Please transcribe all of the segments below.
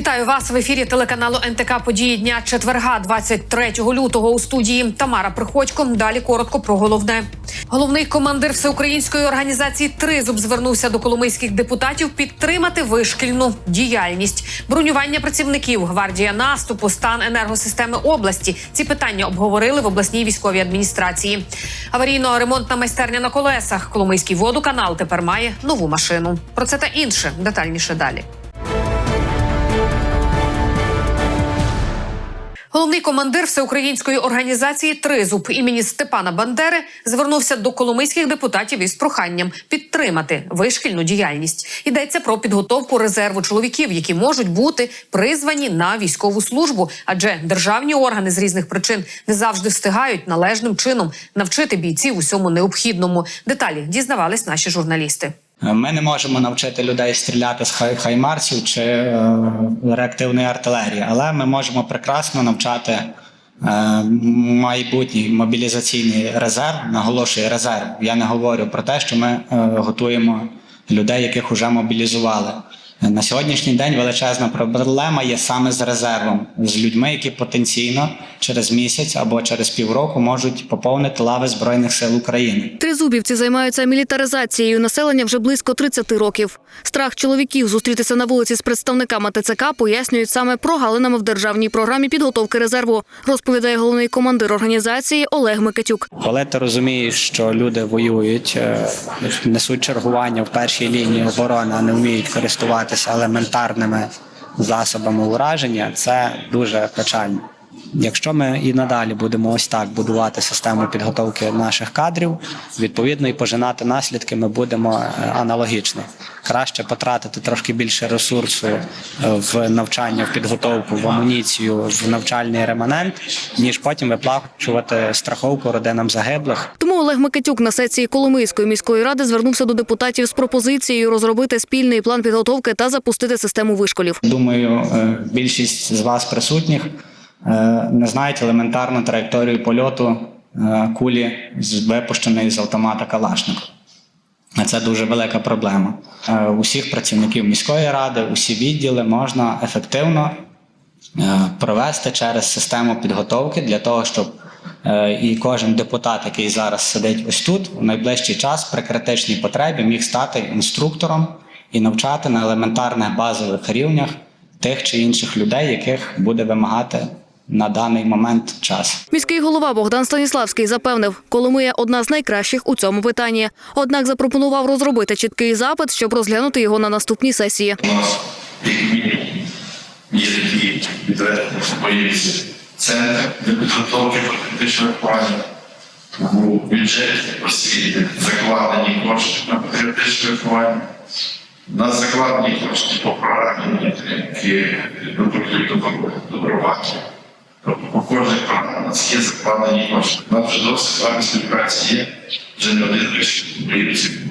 Вітаю вас в ефірі телеканалу НТК Події дня четверга, 23 лютого. У студії Тамара Приходько. Далі коротко про головне. Головний командир всеукраїнської організації Тризуб звернувся до коломийських депутатів підтримати вишкільну діяльність, бронювання працівників, гвардія наступу, стан енергосистеми області. Ці питання обговорили в обласній військовій адміністрації. Аварійно-ремонтна майстерня на колесах. Коломийський водоканал тепер має нову машину. Про це та інше детальніше далі. Головний командир всеукраїнської організації Тризуб імені Степана Бандери звернувся до коломийських депутатів із проханням підтримати вишкільну діяльність. Йдеться про підготовку резерву чоловіків, які можуть бути призвані на військову службу, адже державні органи з різних причин не завжди встигають належним чином навчити бійців усьому необхідному. Деталі дізнавались наші журналісти. Ми не можемо навчити людей стріляти з хай- хаймарсів чи е, реактивної артилерії, але ми можемо прекрасно навчати е, майбутній мобілізаційний резерв. Наголошую резерв. Я не говорю про те, що ми е, готуємо людей, яких вже мобілізували. На сьогоднішній день величезна проблема є саме з резервом, з людьми, які потенційно через місяць або через півроку можуть поповнити лави збройних сил України. Тризубівці займаються мілітаризацією населення вже близько 30 років. Страх чоловіків зустрітися на вулиці з представниками ТЦК пояснюють саме прогалинами в державній програмі підготовки резерву, розповідає головний командир організації Олег Микитюк. Коли ти розумієш, що люди воюють, е, несуть чергування в першій лінії оборони, а не вміють користуватися елементарними засобами ураження, це дуже печально. Якщо ми і надалі будемо ось так будувати систему підготовки наших кадрів, відповідно і пожинати наслідки ми будемо е, аналогічно. Краще потратити трошки більше ресурсу е, в навчання, в підготовку, в амуніцію, в навчальний реманент, ніж потім виплачувати страховку родинам загиблих. Тому Олег Микитюк на сесії Коломийської міської ради звернувся до депутатів з пропозицією розробити спільний план підготовки та запустити систему вишколів. Думаю, е, більшість з вас присутніх не знають елементарну траєкторію польоту е, кулі випущеної з автомата Калашникова. А Це дуже велика проблема. Е, Усіх працівників міської ради, усі відділи можна ефективно е, провести через систему підготовки для того, щоб е, і кожен депутат, який зараз сидить ось тут, у найближчий час при критичній потребі міг стати інструктором і навчати на елементарних базових рівнях тих чи інших людей, яких буде вимагати на даний момент час. Міський голова Богдан Станіславський запевнив, Коломия одна з найкращих у цьому питанні. Однак запропонував розробити чіткий запит, щоб розглянути його на наступній сесії. У нас є такі відведені боївці центр для підготовки патріотичного виховання. У бюджеті освіти закладені кошти на патріотичне виховання. У нас закладені кошти по програмі підтримки добровольців. Тобто по кожній програмі у нас є закладені кошти. У нас вже досить з вами співпраці є, вже не один рішень.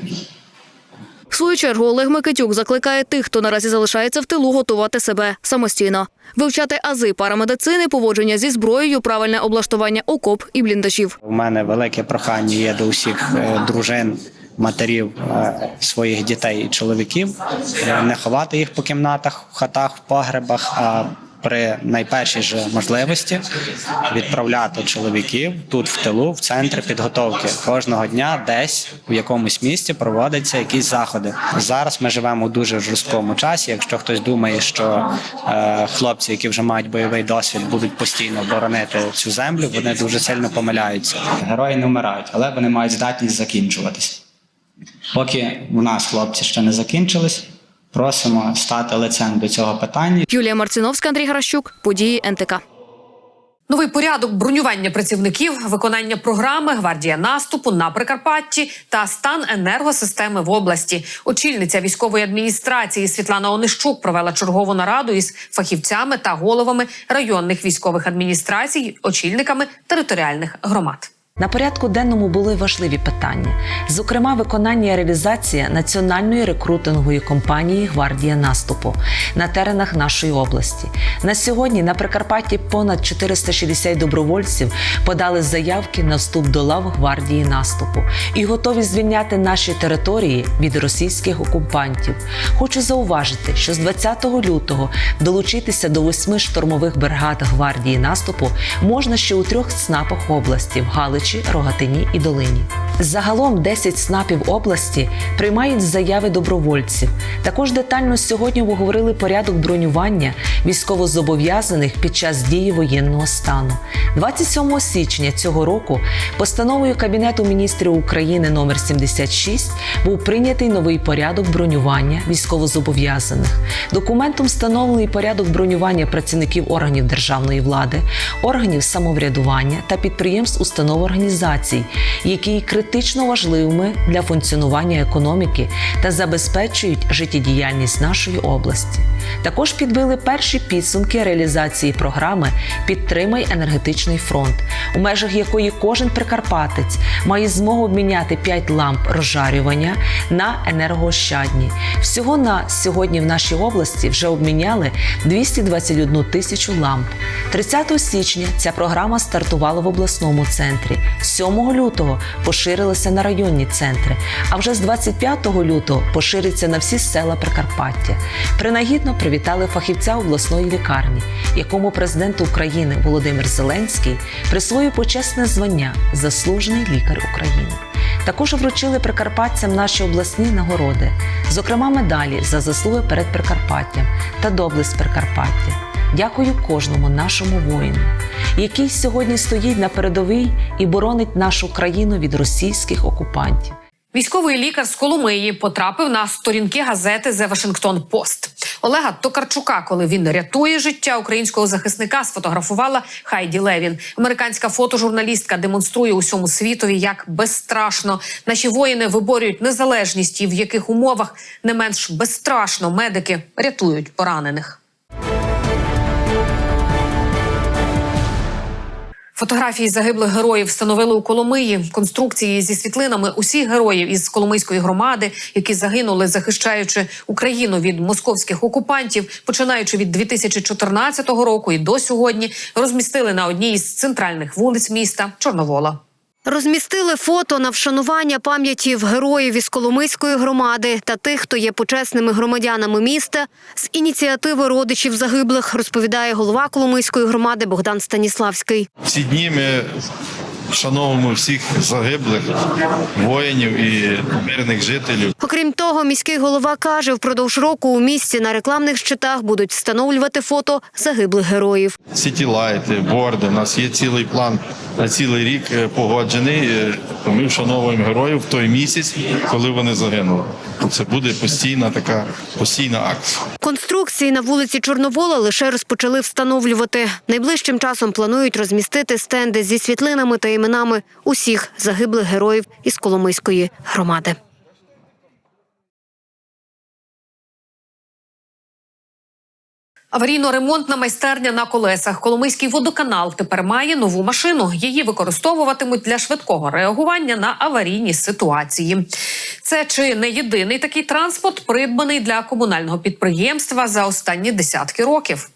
В свою чергу Олег Микитюк закликає тих, хто наразі залишається в тилу, готувати себе самостійно, вивчати ази парамедицини, поводження зі зброєю, правильне облаштування окоп і бліндажів. У мене велике прохання є до усіх е, дружин, матерів е, своїх дітей і чоловіків е, не ховати їх по кімнатах, в хатах, в погребах. а при найпершій же можливості відправляти чоловіків тут в тилу, в центри підготовки. Кожного дня десь у якомусь місці проводяться якісь заходи. Зараз ми живемо у дуже жорсткому часі. Якщо хтось думає, що е, хлопці, які вже мають бойовий досвід, будуть постійно боронити цю землю, вони дуже сильно помиляються. Герої не вмирають, але вони мають здатність закінчуватись. Поки у нас хлопці ще не закінчились, Просимо стати лицем до цього питання. Юлія Марциновська, Андрій Гращук, події НТК. Новий порядок бронювання працівників, виконання програми гвардія наступу на Прикарпатті та стан енергосистеми в області. Очільниця військової адміністрації Світлана Онищук провела чергову нараду із фахівцями та головами районних військових адміністрацій, очільниками територіальних громад. На порядку денному були важливі питання, зокрема, виконання і реалізація національної рекрутингової компанії Гвардія наступу на теренах нашої області. На сьогодні на Прикарпатті понад 460 добровольців подали заявки на вступ до лав гвардії наступу і готові звільняти наші території від російських окупантів. Хочу зауважити, що з 20 лютого долучитися до восьми штурмових бригад гвардії наступу можна ще у трьох ЦНАПах області в Галичі, Рогатині і Долині. Загалом 10 ЦНАПів області приймають заяви добровольців. Також детально сьогодні обговорили порядок бронювання військовозобов'язаних під час дії воєнного стану. 27 січня цього року постановою Кабінету міністрів України номер 76 був прийнятий новий порядок бронювання військовозобов'язаних. Документом встановлений порядок бронювання працівників органів державної влади, органів самоврядування та підприємств установ організацій, які є критично важливими для функціонування економіки та забезпечують життєдіяльність нашої області. Також підбили перші підсумки реалізації програми Підтримай енергетичний фронт, у межах якої кожен прикарпатець має змогу обміняти 5 ламп розжарювання на енергоощадні. Всього на сьогодні в нашій області вже обміняли 221 тисячу ламп. 30 січня ця програма стартувала в обласному центрі. 7 лютого поширилася на районні центри, а вже з 25 лютого пошириться на всі села Прикарпаття. Принагідно привітали фахівця обласної лікарні, якому президент України Володимир Зеленський присвоїв почесне звання Заслужений лікар України. Також вручили прикарпатцям наші обласні нагороди, зокрема медалі за заслуги перед Прикарпаттям та доблесть Прикарпаття. Дякую кожному нашому воїну, який сьогодні стоїть на передовій і боронить нашу країну від російських окупантів. Військовий лікар з Коломиї потрапив на сторінки газети The Washington Post. Олега Токарчука, коли він рятує життя українського захисника, сфотографувала Хайді Левін. Американська фотожурналістка демонструє усьому світові, як безстрашно наші воїни виборюють незалежність і в яких умовах не менш безстрашно медики рятують поранених. Фотографії загиблих героїв встановили у Коломиї. Конструкції зі світлинами усіх героїв із Коломийської громади, які загинули, захищаючи Україну від московських окупантів, починаючи від 2014 року і до сьогодні, розмістили на одній із центральних вулиць міста Чорновола. Розмістили фото на вшанування пам'ятів героїв із Коломийської громади та тих, хто є почесними громадянами міста з ініціативи родичів загиблих, розповідає голова Коломийської громади Богдан Станіславський. Всі дні ми вшановуємо всіх загиблих воїнів і мирних жителів. Окрім того, міський голова каже, впродовж року у місті на рекламних щитах будуть встановлювати фото загиблих героїв. Сітілайти, борди. У нас є цілий план на цілий рік е, погоджений. е, то Ми вшановуємо героїв в той місяць, коли вони загинули. Це буде постійна така постійна акція. Конструкції на вулиці Чорновола лише розпочали встановлювати. Найближчим часом планують розмістити стенди зі світлинами та іменами усіх загиблих героїв із Коломийської громади. Аварійно-ремонтна майстерня на колесах. Коломийський водоканал тепер має нову машину. Її використовуватимуть для швидкого реагування на аварійні ситуації. Це чи не єдиний такий транспорт, придбаний для комунального підприємства за останні десятки років.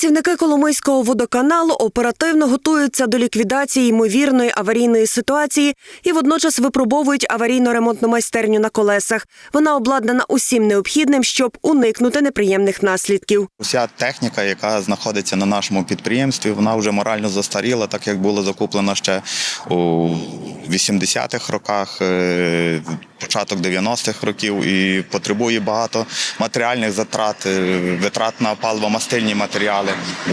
Працівники Коломийського водоканалу оперативно готуються до ліквідації ймовірної аварійної ситуації і водночас випробовують аварійно-ремонтну майстерню на колесах. Вона обладнана усім необхідним, щоб уникнути неприємних наслідків. Уся техніка, яка знаходиться на нашому підприємстві, вона вже морально застаріла, так як була закуплена ще у 80-х роках. Початок 90-х років і потребує багато матеріальних затрат, е, витрат на паливо-мастильні матеріали.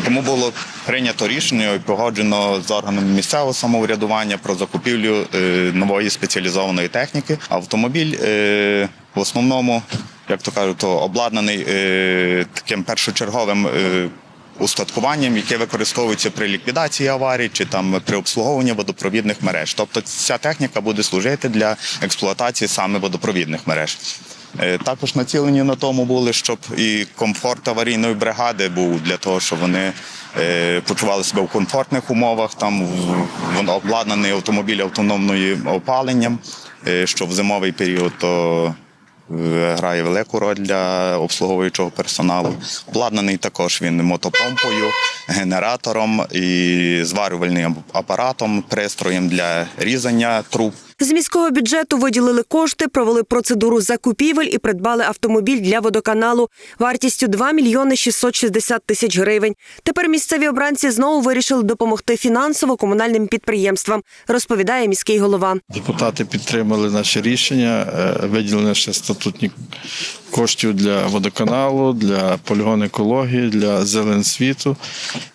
Тому було прийнято рішення і погоджено з органами місцевого самоврядування про закупівлю е, нової спеціалізованої техніки. Автомобіль е, в основному, як то кажуть, то обладнаний таким першочерговим. Устаткуванням, яке використовується при ліквідації аварій чи там при обслуговуванні водопровідних мереж. Тобто ця техніка буде служити для експлуатації саме водопровідних мереж. Е, Також націлені на тому були, щоб і комфорт аварійної бригади був для того, щоб вони е, почували себе в комфортних умовах. Там обладнаний автомобіль автономним опаленням, е, що в зимовий період то грає велику роль для обслуговуючого персоналу. Обладнаний також він мотопомпою, генератором і зварювальним апаратом, пристроєм для різання труб. З міського бюджету виділили кошти, провели процедуру закупівель і придбали автомобіль для водоканалу вартістю 2 мільйони 660 тисяч гривень. Тепер місцеві обранці знову вирішили допомогти фінансово комунальним підприємствам, розповідає міський голова. Депутати підтримали наше рішення, е, ще статутні коштів для водоканалу, для полігону екології, для зелен світу.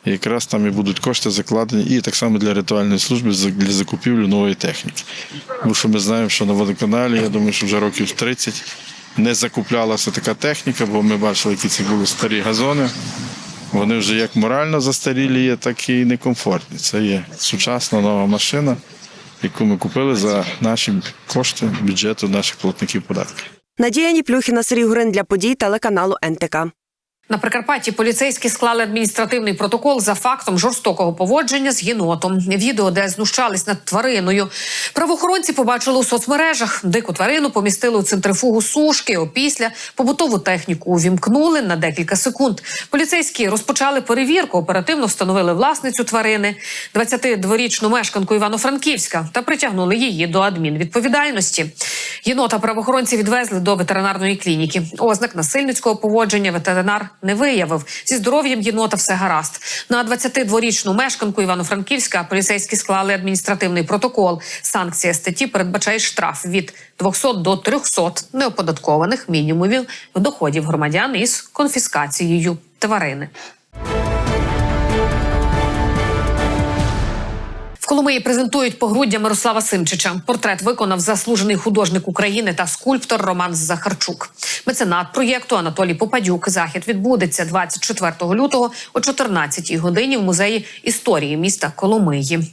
І якраз там і будуть кошти закладені, і так само для ритуальної служби для закупівлі нової техніки. Тому що ми знаємо, що на водоканалі, я думаю, що вже років 30 не закуплялася така техніка, бо ми бачили, які це були старі газони. Вони вже як морально застарілі є, так і некомфортні. Це є сучасна нова машина, яку ми купили за наші кошти бюджету наших платників податків. Надія Ніплюхіна, Сергій Гурин для подій телеканалу НТК. На Прикарпатті поліцейські склали адміністративний протокол за фактом жорстокого поводження з єнотом. Відео, де знущались над твариною. Правоохоронці побачили у соцмережах. Дику тварину помістили у центрифугу сушки. Опісля побутову техніку увімкнули на декілька секунд. Поліцейські розпочали перевірку. Оперативно встановили власницю тварини, 22-річну мешканку Івано-Франківська, та притягнули її до адмінвідповідальності. Єнота правоохоронці відвезли до ветеринарної клініки. Ознак насильницького поводження ветеринар не виявив. Зі здоров'ям єнота все гаразд. На 22-річну мешканку Івано-Франківська поліцейські склали адміністративний протокол. Санкція статті передбачає штраф від 200 до 300 неоподаткованих мінімумів доходів громадян із конфіскацією тварини. Коломиї презентують погруддя Мирослава Симчича. Портрет виконав заслужений художник України та скульптор Роман Захарчук. Меценат проєкту Анатолій Попадюк. Захід відбудеться 24 лютого о 14 годині в музеї історії міста Коломиї.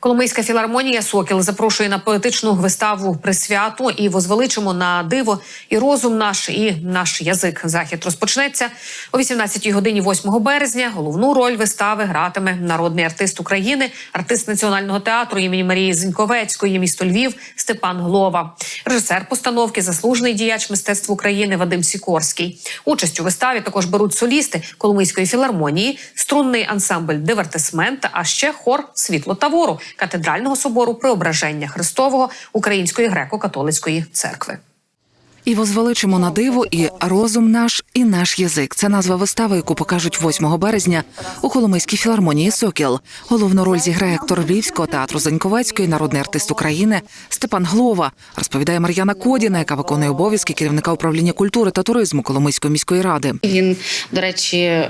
Коломийська філармонія Сокіл запрошує на поетичну виставу присвяту і возвеличимо на диво і розум наш, і наш язик. Захід розпочнеться о 18-й годині 8 березня. Головну роль вистави гратиме народний артист України, артист національного театру імені Марії Зіньковецької, місто Львів Степан Глова, режисер постановки, заслужений діяч мистецтв України Вадим Сікорський. Участь у виставі також беруть солісти Коломийської філармонії, струнний ансамбль Дивертисмент, а ще хор Світло Тавору катедрального собору Преображення Христового Української греко-католицької церкви. І возвеличимо на диво і розум наш, і наш язик. Це назва вистави, яку покажуть 8 березня у Коломийській філармонії Сокіл. Головну роль зіграє актор Львівського театру Заньковецької, народний артист України Степан Глова. Розповідає Мар'яна Кодіна, яка виконує обов'язки керівника управління культури та туризму Коломийської міської ради. Він, до речі, е,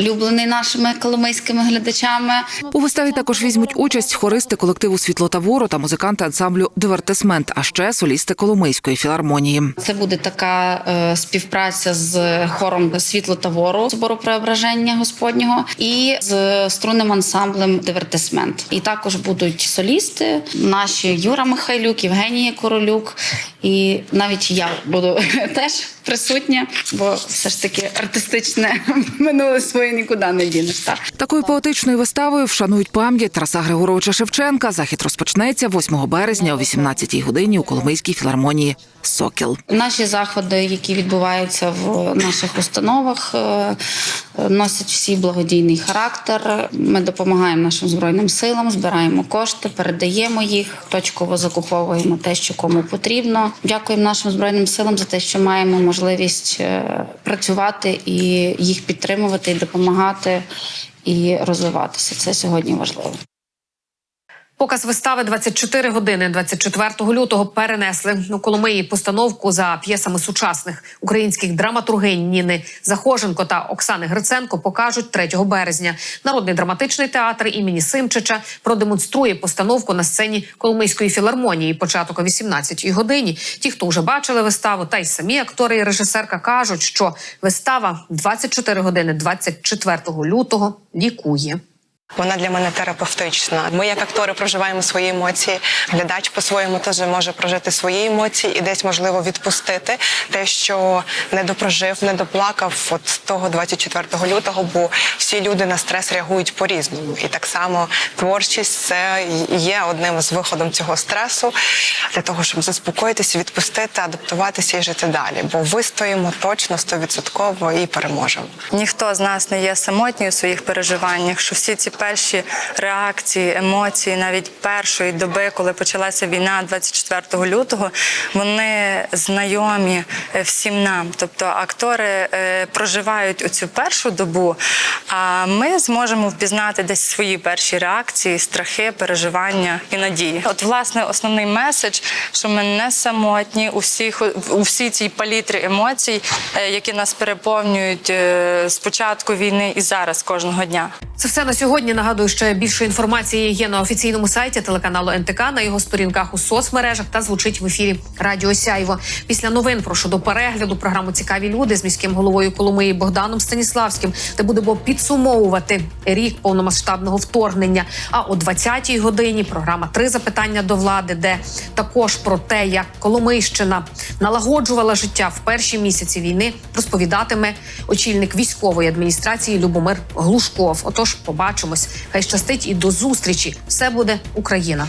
улюблений нашими коломийськими глядачами. У виставі також візьмуть участь хористи колективу Світло Тавору та музиканти ансамблю Дивертисмент, а ще солісти Коломийської філармонії. Це буде така е, співпраця з хором Світло Тавору собору преображення Господнього і з струнним ансамблем Дивертисмент. І також будуть солісти наші Юра Михайлюк, Євгенія Королюк, і навіть я буду теж присутня, бо все ж таки артистичне минуле своє нікуди не дінеш. Так? Такою поетичною виставою вшанують пам'ять Тараса Григоровича Шевченка. Захід розпочнеться 8 березня о 18 годині у Коломийській філармонії Сокіл. Наші заходи, які відбуваються в наших установах, е, носять всі благодійний характер. Ми допомагаємо нашим збройним силам, збираємо кошти, передаємо їх, точково закуповуємо те, що кому потрібно. Дякуємо нашим збройним силам за те, що маємо можливість е, працювати і їх підтримувати, і допомагати і розвиватися. Це сьогодні важливо. Показ вистави 24 години 24 лютого перенесли у Коломиї постановку за п'єсами сучасних українських драматургинь Ніни Захоженко та Оксани Гриценко покажуть 3 березня. Народний драматичний театр імені Симчича продемонструє постановку на сцені Коломийської філармонії. Початок о 18-й годині. Ті, хто вже бачили виставу, та й самі актори і режисерка кажуть, що вистава 24 години 24 лютого лікує. Вона для мене терапевтична. Ми, як актори, проживаємо свої емоції. Глядач по-своєму теж може прожити свої емоції і десь можливо відпустити те, що не допрожив, не доплакав от того 24 лютого, бо всі люди на стрес реагують по-різному. І так само творчість це є одним з виходом цього стресу для того, щоб заспокоїтися, відпустити, адаптуватися і жити далі. Бо вистоїмо точно 100% і переможемо. Ніхто з нас не є самотній у своїх переживаннях, що всі ці перші реакції, емоції, навіть першої доби, коли почалася війна 24 лютого, вони знайомі е, всім нам. Тобто актори е, проживають оцю першу добу, а ми зможемо впізнати десь свої перші реакції, страхи, переживання і надії. От, власне, основний меседж, що ми не самотні у всіх у всій цій палітрі емоцій, е, які нас переповнюють з початку війни і зараз кожного дня. Це все на сьогодні. Нагадую, що більше інформації є на офіційному сайті телеканалу НТК на його сторінках у соцмережах та звучить в ефірі Радіо Сяйво. Після новин прошу до перегляду програму Цікаві люди з міським головою Коломиї Богданом Станіславським, де будемо підсумовувати рік повномасштабного вторгнення. А о 20-й годині програма Три запитання до влади, де також про те, як Коломийщина налагоджувала життя в перші місяці війни, розповідатиме очільник військової адміністрації Любомир Глушков. Отож, побачимось. Хай щастить і до зустрічі. Все буде Україна.